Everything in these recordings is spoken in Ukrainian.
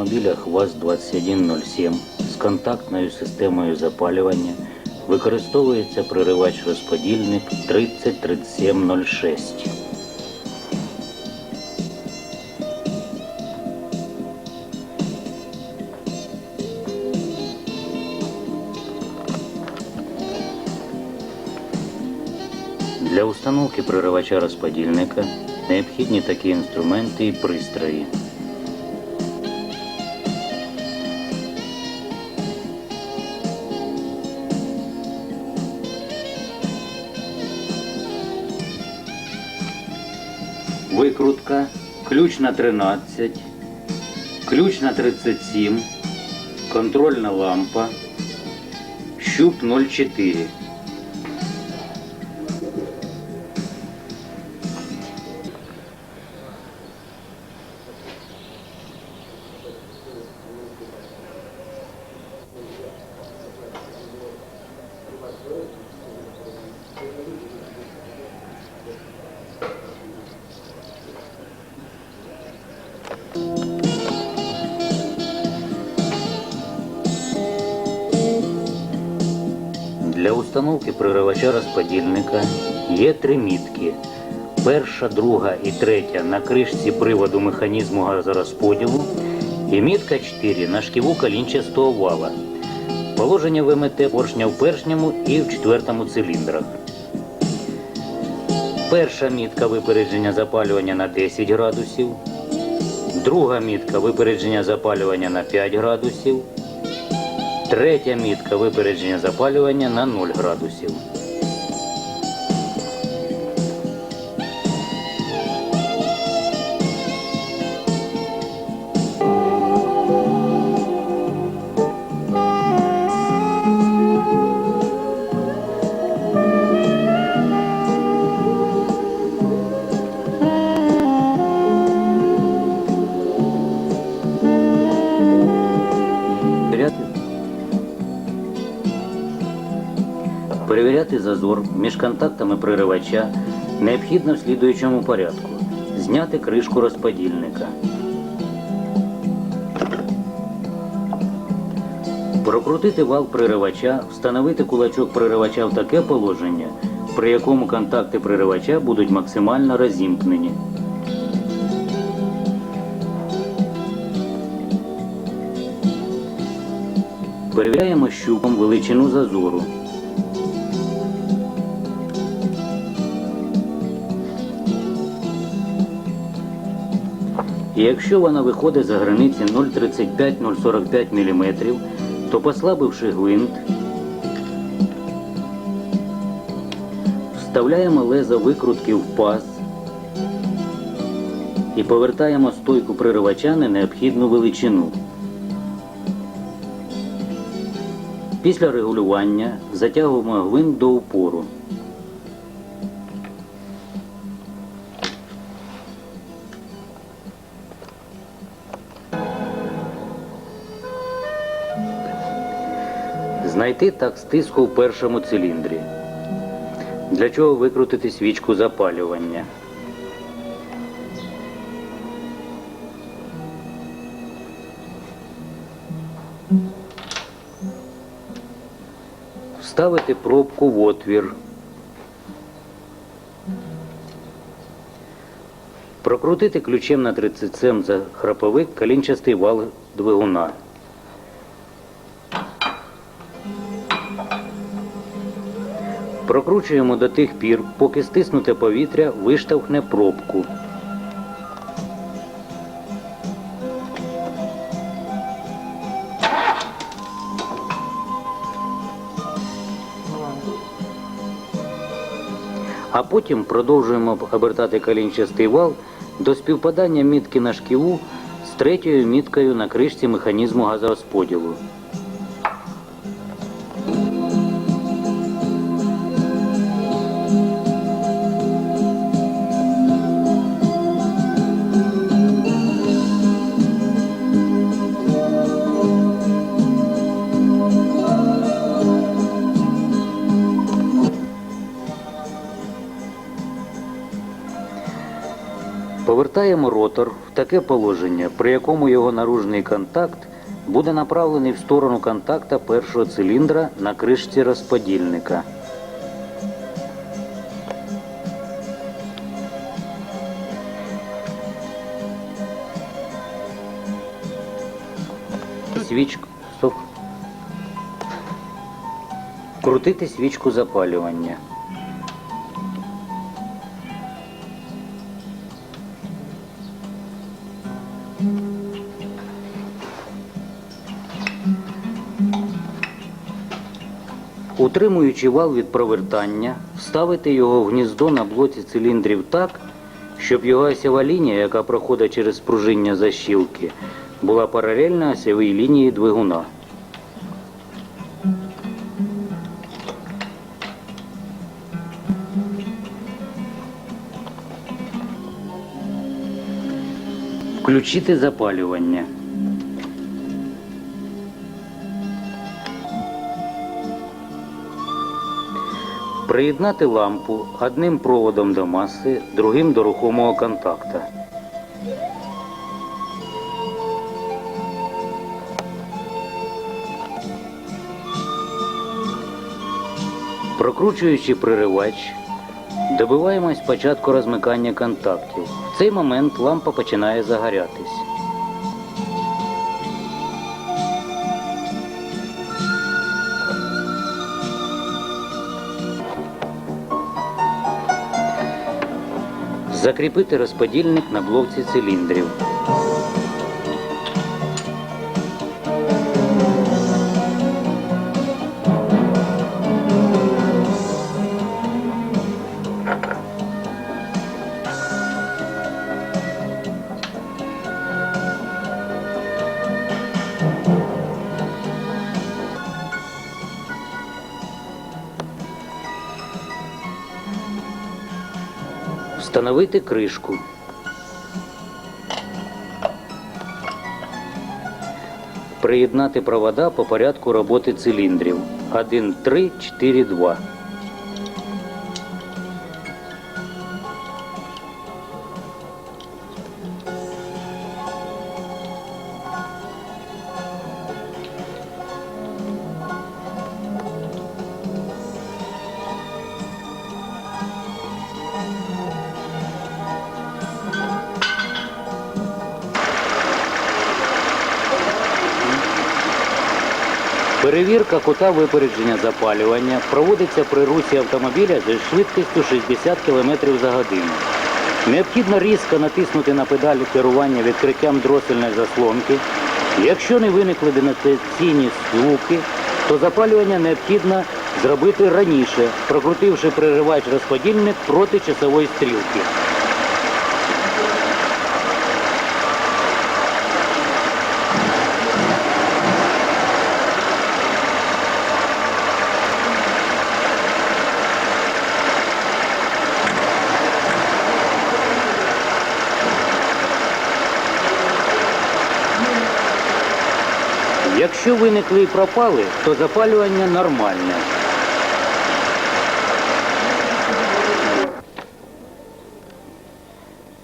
автомобілях ВАЗ-2107 з контактною системою запалювання використовується проривач-розподільник 303706. Для установки проривача розподільника необхідні такі інструменти і пристрої. Викрутка, ключ на 13, ключ на 37, контрольна лампа, щуп 04. Для установки проривача розподільника є три мітки. Перша, друга і третя на кришці приводу механізму газорозподілу і мітка 4 на шківу колінчастого вала. Положення ВМТ поршня в першньому і в четвертому циліндрах. Перша мітка випередження запалювання на 10 градусів. Друга мітка випередження запалювання на 5 градусів. Третя мітка випередження запалювання на 0 градусів. Перевіряти зазор між контактами приривача необхідно в слідуючому порядку. Зняти кришку розподільника. Прокрутити вал приривача, встановити кулачок приривача в таке положення, при якому контакти приривача будуть максимально розімкнені. Перевіряємо щупом величину зазору. І якщо вона виходить за границі 0,35-0,45 мм, то послабивши гвинт, вставляємо лезо викрутки в паз і повертаємо стойку приривача на необхідну величину. Після регулювання затягуємо гвинт до упору. Знайти так стиску в першому циліндрі. Для чого викрутити свічку запалювання. Вставити пробку в отвір. Прокрутити ключем на 37 за храповик колінчастий вал двигуна. Прокручуємо до тих пір, поки стиснуте повітря виштовхне пробку. А потім продовжуємо обертати колінчастий вал до співпадання мітки на шківу з третьою міткою на кришці механізму газорозподілу. Повертаємо ротор в таке положення, при якому його наружний контакт буде направлений в сторону контакта першого циліндра на кришці розподільника. Свічку. Крутити свічку запалювання. Утримуючи вал від провертання, вставити його в гніздо на блоці циліндрів так, щоб його осява лінія, яка проходить через спружиння защілки, була паралельна осявій лінії двигуна. Включити запалювання. Приєднати лампу одним проводом до маси, другим до рухомого контакта. Прокручуючи приривач, добиваємось спочатку розмикання контактів. В цей момент лампа починає загорятись. Закріпити розподільник на блоці циліндрів. Встановити кришку. Приєднати провода по порядку роботи циліндрів. 1, 3, 4, 2. Перевірка кута випередження запалювання проводиться при русі автомобіля зі швидкістю 60 км за годину. Необхідно різко натиснути на педаль керування відкриттям дросельної заслонки. Якщо не виникли денотаційні звуки, то запалювання необхідно зробити раніше, прокрутивши приривач розподільник проти часової стрілки. Якщо виникли і пропали, то запалювання нормальне.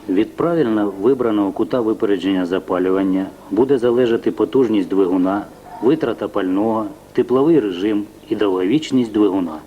Від правильно вибраного кута випередження запалювання буде залежати потужність двигуна, витрата пального, тепловий режим і довговічність двигуна.